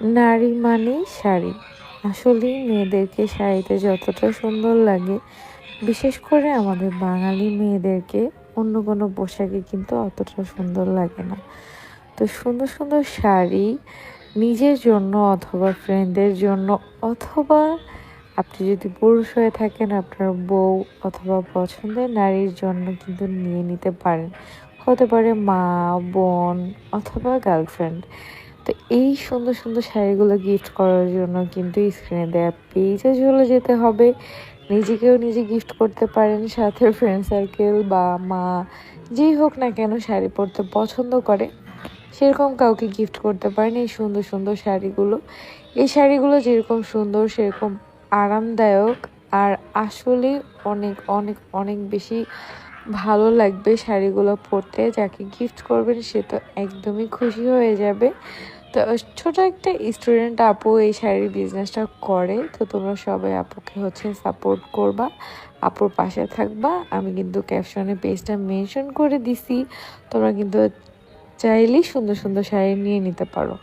নারী মানেই শাড়ি। আসলেই মেয়েদেরকে শাড়িতে যতটা সুন্দর লাগে, বিশেষ করে আমাদের বাঙালি মেয়েদেরকে, অন্য কোনো পোশাকে কিন্তু অতটা সুন্দর লাগে না। তো সুন্দর সুন্দর শাড়ি নিজের জন্য অথবা ফ্রেন্ডদের জন্য, অথবা আপনি যদি পুরুষ হয়ে থাকেন, আপনার বউ অথবা পছন্দের নারীর জন্য কিন্তু নিয়ে নিতে পারেন। হতে পারে মা, বোন অথবা গার্লফ্রেন্ড তো এই সুন্দর সুন্দর শাড়িগুলো গিফট করার জন্য কিন্তু স্ক্রিনে দেওয়া পেজে চলে যেতে হবে। নিজেকেও নিজে গিফট করতে পারেন, সাথে ফ্রেন্ড সার্কেল বা মা যেই হোক না কেন শাড়ি পরতে পছন্দ করে। সেরকম কাউকে গিফট করতে পারেন এই সুন্দর সুন্দর শাড়িগুলো। এই শাড়িগুলো যেরকম সুন্দর, সেরকম আরামদায়ক আর আসলে অনেক অনেক অনেক বেশি ভালো লাগবে শাড়িগুলো পরতে। যাকে গিফট করবেন সে তো একদমই খুশি হয়ে যাবে। তো ছোট একটা স্টুডেন্ট আপু এই শাড়ির বিজনেসটা করে, তো তোমরা সবাই আপুকে হচ্ছে সাপোর্ট করবা, আপুর পাশে থাকবা। আমি কিন্তু ক্যাপশনে পেজটা মেনশন করে দিছি, তোমরা কিন্তু চাইলেই সুন্দর সুন্দর শাড়ি নিয়ে নিতে পারো।